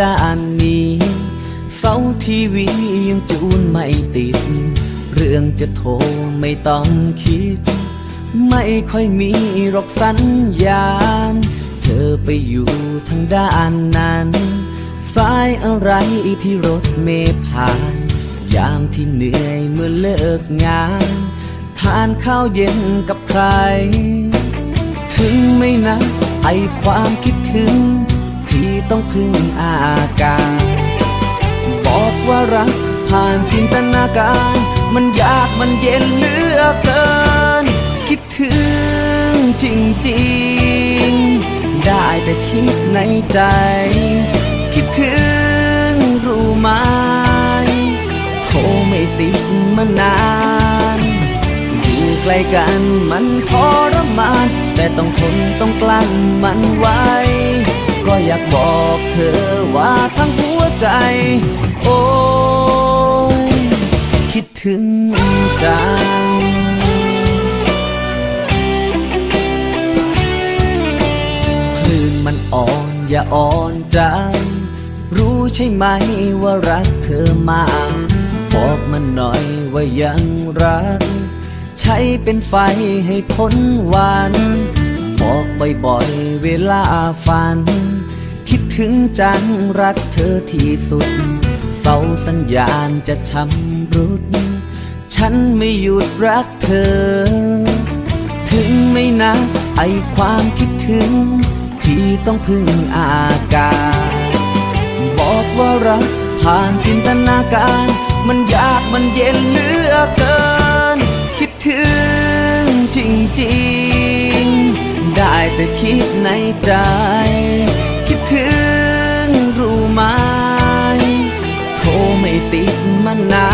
ด้านนี้เสาทีวียังจูนไม่ติด เรื่องจะโทรไม่ต้องคิด ไม่ค่อยมีหรอกสัญญาณ เธอไปอยู่ทางด้านนั้นสายอะไรที่รถเมล์ผ่าน ยามที่เหนื่อยเมื่อเลิกงาน ทานข้าวเย็นกับใคร ถึงไม่นะไอความคิดถึง ต้องพึ่งอาการบอกว่ารักผ่านจินตนาการ มันยากมันเย็นเหลือเกิน คิดถึงจริงๆ ได้แต่คิดในใจ คิดถึงรู้ไหมโทรไม่ติดมานานอยู่ใกล้กันมันทรมาน แต่ต้องทนต้องกลั้นมันไว้ ก็อยากบอกเธอว่าทั้งหัวใจ โอ้ยคิดถึงจังคลื่นมันอ่อนอย่าอ่อนใจรู้ใช่ไหมว่ารักเธอมาก บอกมันหน่อยว่ายังรัก ใช้เป็นไฟให้พ้นวัน บอกบ่อยๆเวลาฝัน ถึงจังรักเธอที่สุด เสาสัญญาณจะชำรุด ฉันไม่หยุดรักเธอ ถึงไม่นะไอความคิดถึง ที่ต้องพึ่งอาการบอกว่ารักผ่านจินตนาการ มันยากมันเย็นเหลือเกิน คิดถึงจริงๆ ได้แต่คิดในใจ คิดถึง มานา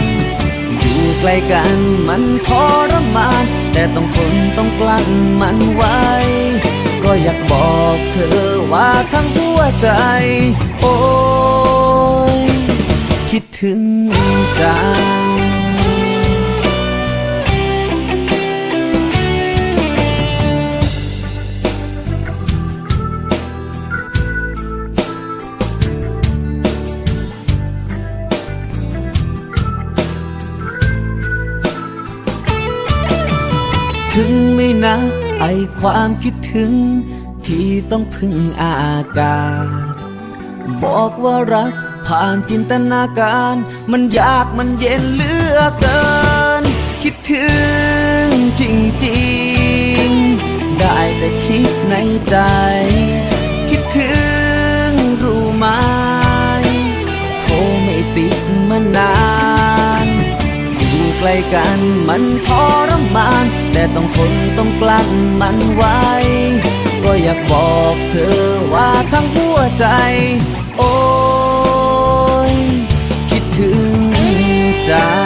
นอยู่ใกล้กันมันทรมาน แต่ต้องทนต้องกลั้นมันไว้ ก็อยากบอกเธอว่าทั้งหัวใจ โอ้ยคิดถึงจัง ถึงไม่นะไอความคิดถึง ที่ต้องพึ่งอากาศ บอกว่ารักผ่านจินตนาการ มันยากมันเย็นเหลือเกิน คิดถึงจริงๆ ได้แต่คิดในใจ คิดถึงรู้ไหมโทรไม่ติดมานานอยู่ใกล้กัน มันทรมาน แต่ต้องทนต้องกลั้นมันไว้ ก็อยากบอกเธอว่าทั้งหัวใจ โอ้ยคิดถึงจัง